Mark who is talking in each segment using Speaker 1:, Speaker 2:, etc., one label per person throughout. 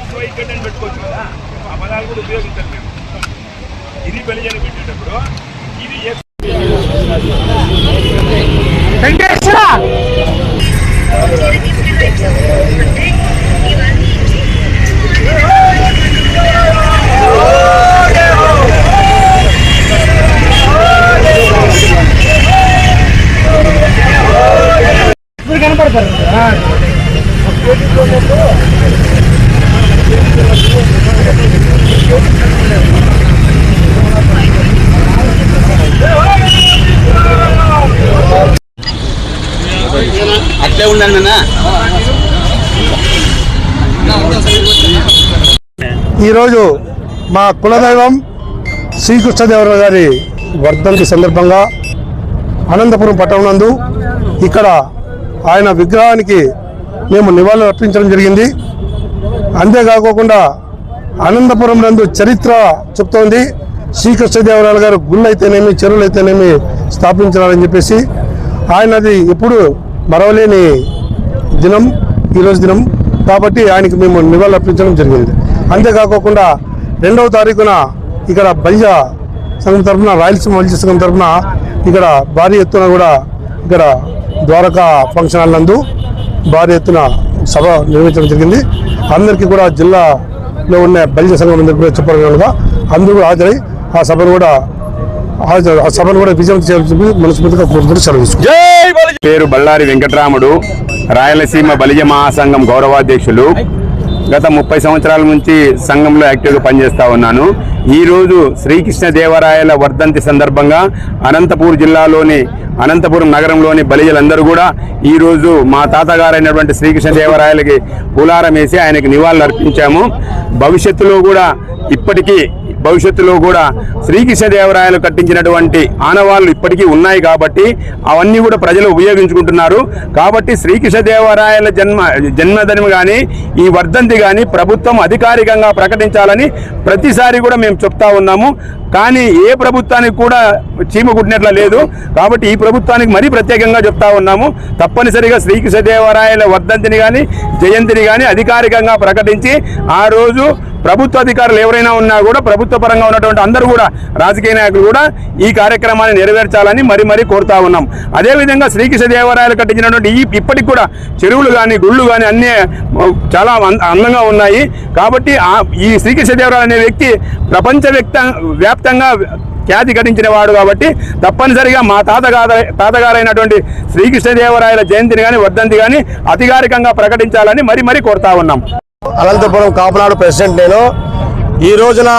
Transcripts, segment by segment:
Speaker 1: ఎక్కువ ఇక్కడ పెట్టుకోవచ్చు కదా ఆ పదాలు కూడా ఉపయోగించాలి మేము ఇది బలి పెట్టేటప్పుడు ఇది
Speaker 2: అట్లే ఉండండి
Speaker 3: ఈరోజు మా కులదైవం శ్రీకృష్ణదేవరాయ గారి వర్ధంతి సందర్భంగా అనంతపురం పట్టణంనందు ఇక్కడ ఆయన విగ్రహానికి మేము నివాళులు అర్పించడం జరిగింది. అంతేకాకుండా అనంతపురం నందు చరిత్ర చెప్తోంది. శ్రీకృష్ణదేవరాయలు గారు గుళ్ళు అయితేనేమి చెరువులు అయితేనేమి స్థాపించారని చెప్పేసి ఆయనది ఎప్పుడు మరవలేని దినం ఈరోజు దినం. కాబట్టి ఆయనకి మేము నివాళులు అర్పించడం జరిగింది. అంతేకాకుండా రెండవ తారీఖున ఇక్కడ బలిజ సంఘం తరఫున రాయలసీమ బలిజ సంఘం తరఫున ఇక్కడ భారీ ఎత్తున కూడా ఇక్కడ ద్వారకా ఫంక్షన్ హాల్ నందు భారీ ఎత్తున సభ నిర్వహించడం జరిగింది. అందరికీ కూడా జిల్లాలో ఉన్న బలిజ సంఘం అందరికీ కూడా చెప్పగలగా అందరూ కూడా హాజరై ఆ సభను కూడా హాజరు- ఆ సభను కూడా విజయం చేయాలని మనస్ఫూర్తిగా కోరుకుంటూ సెలవు.
Speaker 4: పేరు బళ్ళారి వెంకటరాముడు రాయలసీమ బలిజ మహాసంఘం గౌరవాధ్యక్షులు. గత ముప్పై సంవత్సరాల నుంచి సంఘంలో యాక్టివ్గా పనిచేస్తా ఉన్నాను. ఈ రోజు శ్రీకృష్ణ దేవరాయల వర్ధంతి సందర్భంగా అనంతపూర్ జిల్లాలోని అనంతపురం నగరంలోని బలిజలందరూ కూడా ఈ రోజు మా తాతగారైనటువంటి శ్రీకృష్ణ దేవరాయలకి పూలారం వేసి ఆయనకి నివాళులు అర్పించాము. భవిష్యత్తులో కూడా ఇప్పటికీ భవిష్యత్తులో కూడా శ్రీకృష్ణదేవరాయలు కట్టించినటువంటి ఆనవాళ్ళు ఇప్పటికీ ఉన్నాయి కాబట్టి అవన్నీ కూడా ప్రజలు ఉపయోగించుకుంటున్నారు. కాబట్టి శ్రీకృష్ణదేవరాయల జన్మ జన్మదినం కానీ ఈ వర్ధంతి కానీ ప్రభుత్వం అధికారికంగా ప్రకటించాలని ప్రతిసారి కూడా మేము చెప్తా ఉన్నాము. కానీ ఏ ప్రభుత్వానికి కూడా చీమ కుట్టినట్ల లేదు. కాబట్టి ఈ ప్రభుత్వానికి మరీ ప్రత్యేకంగా చెప్తా ఉన్నాము. తప్పనిసరిగా శ్రీకృష్ణదేవరాయల వర్ధంతిని కానీ జయంతిని కానీ అధికారికంగా ప్రకటించి ఆ రోజు ప్రభుత్వ అధికారులు ఎవరైనా ఉన్నా కూడా ప్రభుత్వ పరంగా ఉన్నటువంటి అందరూ కూడా రాజకీయ నాయకులు కూడా ఈ కార్యక్రమాన్ని నెరవేర్చాలని మరి మరీ కోరుతా ఉన్నాం. అదేవిధంగా శ్రీకృష్ణదేవరాయలు కట్టించినటువంటి ఈ ఇప్పటికి కూడా చెరువులు కానీ గుళ్ళు కానీ అన్నీ చాలా అందంగా ఉన్నాయి. కాబట్టి ఆ- ఈ శ్రీకృష్ణదేవరాయలు అనే వ్యక్తి ప్రపంచ వ్యాప్తంగా ఖ్యాతి గడించిన వాడు కాబట్టి తప్పనిసరిగా మా తాతగారు తాతగారైనటువంటి శ్రీకృష్ణదేవరాయల జయంతిని కానీ వర్ధంతి కానీ అధికారికంగా ప్రకటించాలని మరి మరీ కోరుతా ఉన్నాం.
Speaker 3: అనంతపురం కాపునాడు ప్రెసిడెంట్ నేను. ఈ రోజున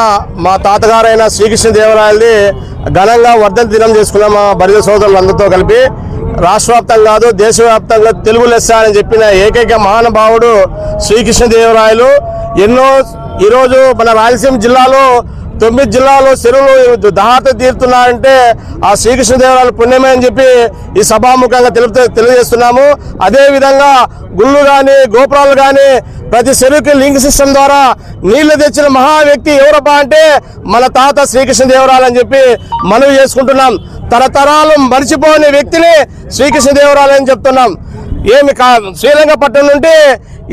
Speaker 3: మా తాతగారైన శ్రీకృష్ణదేవరాయలది ఘనంగా వర్ధంతి దినం చేసుకున్నాం మా బరిద సోదరులందరితో కలిపి రాష్ట్రవ్యాప్తం కాదు దేశవ్యాప్తంగా తెలుగు లెస్స అని చెప్పిన ఏకైక మహానుభావుడు శ్రీకృష్ణదేవరాయలు ఎన్నో ఈరోజు మన రాయలసీమ జిల్లాలో తొమ్మిది జిల్లాలో చెరువులు దహాత తీరుతున్నారంటే ఆ శ్రీకృష్ణదేవరాయలు పుణ్యమే అని చెప్పి ఈ సభాముఖంగా తెలుపు తెలియజేస్తున్నాము. అదేవిధంగా గుళ్ళు కానీ గోపురాలు కానీ ప్రతి చెరువుకి లింక్ సిస్టమ్ ద్వారా నీళ్ళు తెచ్చిన మహా వ్యక్తి ఎవరబ్బా అంటే మన తాత శ్రీకృష్ణదేవరాయలు అని చెప్పి మనవి చేసుకుంటున్నాం. తరతరాలు మర్చిపోని వ్యక్తిని శ్రీకృష్ణదేవరాయలు అని చెప్తున్నాం. ఏమి కా శ్రీరంగపట్నం నుండి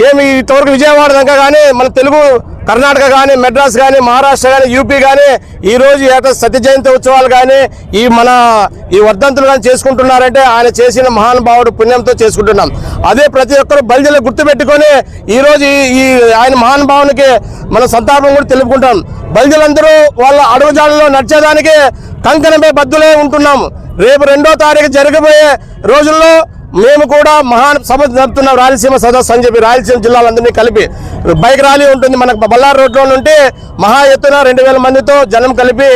Speaker 3: ఏమి ఇంతవరకు విజయవాడ దాకా కానీ మన తెలుగు కర్ణాటక కానీ మెడ్రాస్ కానీ మహారాష్ట్ర కానీ యూపీ కానీ ఈరోజు ఏటా సత్య జయంతి ఉత్సవాలు కానీ ఈ మన ఈ వర్ధంతులు కానీ చేసుకుంటున్నారంటే ఆయన చేసిన మహానుభావుడు పుణ్యంతో చేసుకుంటున్నాం. అదే ప్రతి ఒక్కరు బలిజలు గుర్తుపెట్టుకొని ఈరోజు ఈ- ఈ ఆయన మహానుభావునికి మన సంతాపం కూడా తెలుపుకుంటాం. బలిజలందరూ వాళ్ళ అడుగుజాడలో నడిచేదానికి కంకణమే బద్దులే ఉంటున్నాము రేపు రెండో తారీఖు జరగబోయే రోజుల్లో మేము కూడా మహా సభ జరుపుతున్నాం. రాయలసీమ సదస్సు అని చెప్పి రాయలసీమ జిల్లాలందరినీ కలిపి. బైక్ ర్యాలీ ఉంటుంది. మనకు బళ్ళారి రోడ్లో నుండి మహా ఎత్తున రెండు వేల మందితో జనం కలిపి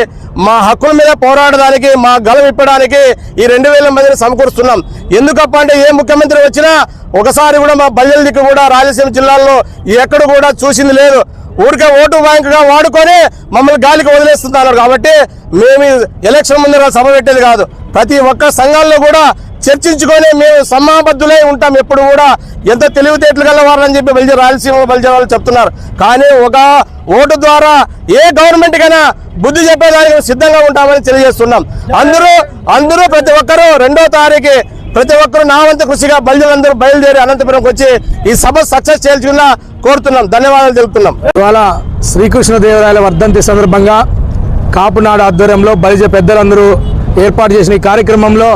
Speaker 3: మా హక్కుల మీద పోరాడడానికి మా గలం ఇప్పడానికి ఈ రెండు వేల మందిని సమకూరుస్తున్నాం. ఎందుకప్ప అంటే ఏ ముఖ్యమంత్రి వచ్చినా ఒకసారి కూడా మా బల్లెల దిక్కు కూడా రాయలసీమ జిల్లాల్లో ఎక్కడ కూడా చూసింది లేదు. ఊరికే ఓటు బ్యాంకుగా వాడుకొని మమ్మల్ని గాలికి వదిలేస్తున్నారు కాబట్టి మేము ఎలక్షన్ ముందు సభ పెట్టేది కాదు. ప్రతి ఒక్క సంఘాల్లో కూడా చర్చించుకొని మేము సమాబద్ధులై ఉంటాం. ఎప్పుడు కూడా ఎంత తెలివితేటలు గలవారని చెప్పి బలిజ రాయలసీమ బలిజ వాళ్ళు చెప్తున్నారు. కానీ ఒక ఓటు ద్వారా ఏ గవర్నమెంట్ కైనా బుద్ధి చెప్పేదానికి సిద్ధంగా ఉంటామని తెలియజేస్తున్నాం. అందరూ అందరూ ప్రతి ఒక్కరూ రెండో తారీఖు ప్రతి ఒక్కరూ నా వంతు కృషిగా బలిజలందరూ బయలుదేరి అనంతపురంకి వచ్చి ఈ సభ సక్సెస్ చేయాల్సిందిగా కోరుతున్నాం. ధన్యవాదాలు తెలుపుతున్నాం.
Speaker 2: ఇవాళ శ్రీకృష్ణదేవరాయల వర్ధంతి సందర్భంగా కాపునాడు ఆధ్వర్యంలో బలిజ పెద్దలందరూ ఏర్పాటు చేసిన ఈ కార్యక్రమంలో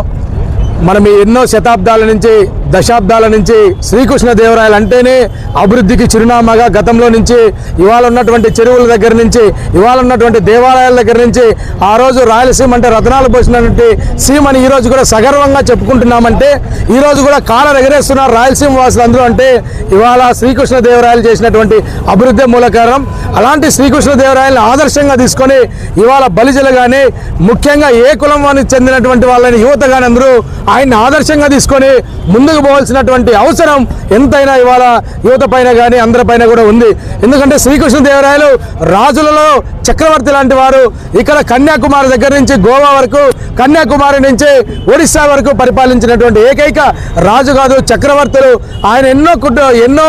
Speaker 2: మనం ఎన్నో శతాబ్దాల నుంచి దశాబ్దాల నుంచి శ్రీకృష్ణదేవరాయలు అంటేనే అభివృద్ధికి చిరునామాగా గతంలో నుంచి ఇవాళ ఉన్నటువంటి చెరువుల దగ్గర నుంచి ఇవాళ ఉన్నటువంటి దేవాలయాల దగ్గర నుంచి ఆ రోజు రాయలసీమ అంటే రత్నాలు పోసినటువంటి సీమని ఈరోజు కూడా సగర్వంగా చెప్పుకుంటున్నామంటే ఈరోజు కూడా కాలం ఎగరేస్తున్నారు రాయలసీమ వాసులు అందరూ అంటే ఇవాళ శ్రీకృష్ణదేవరాయలు చేసినటువంటి అభివృద్ధి మూలకారం అలాంటి శ్రీకృష్ణదేవరాయలను ఆదర్శంగా తీసుకొని ఇవాళ బలిజలు కానీ ముఖ్యంగా ఏ కులం వానికి చెందినటువంటి వాళ్ళని యువత కానీ అందరూ ఆయన్ని ఆదర్శంగా తీసుకొని ముందు పోవాల్సినటువంటి అవసరం ఎంతైనా ఇవాళ యువత పైన కానీ అందరిపైన కూడా ఉంది. ఎందుకంటే శ్రీకృష్ణదేవరాయలు రాజులలో చక్రవర్తి లాంటి వారు. ఇక్కడ కన్యాకుమారి దగ్గర నుంచి గోవా వరకు కన్యాకుమారి నుంచి ఒడిశా వరకు పరిపాలించినటువంటి ఏకైక రాజు కాదు చక్రవర్తులు. ఆయన ఎన్నో ఎన్నో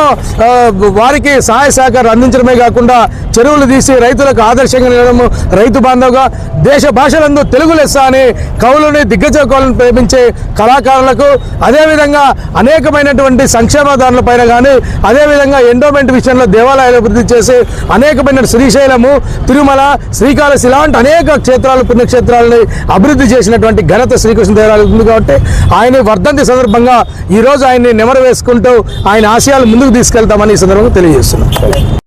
Speaker 2: వారికి సహాయ సహకారం అందించడమే కాకుండా చెరువులు తీసి రైతులకు ఆదర్శంగా నిలడము రైతు బాంధవుగా దేశ భాషలందు తెలుగు లెస్స అని కవులని దిగ్గజ కవులను ప్రేమించే కళాకారులకు అదేవిధంగా అనేకమైనటువంటి సంక్షేమ దారుల పైన కానీ అదేవిధంగా ఎండోమెంట్ విషయంలో దేవాలయాలు అభివృద్ధి చేసి అనేకమైన శ్రీశైలము తిరుమల శ్రీకాళహస్తి ఇలాంటి అనేక క్షేత్రాలు పుణ్యక్షేత్రాలని అభివృద్ధి చేసినటువంటి ఘనత శ్రీకృష్ణదేవరాయలు ఉంది కాబట్టి ఆయన వర్ధంతి సందర్భంగా ఈ రోజు ఆయన్ని నెమరు వేసుకుంటూ ఆయన ఆశయాలు ముందుకు తీసుకెళ్తామని ఈ సందర్భంగా తెలియజేస్తున్నాం.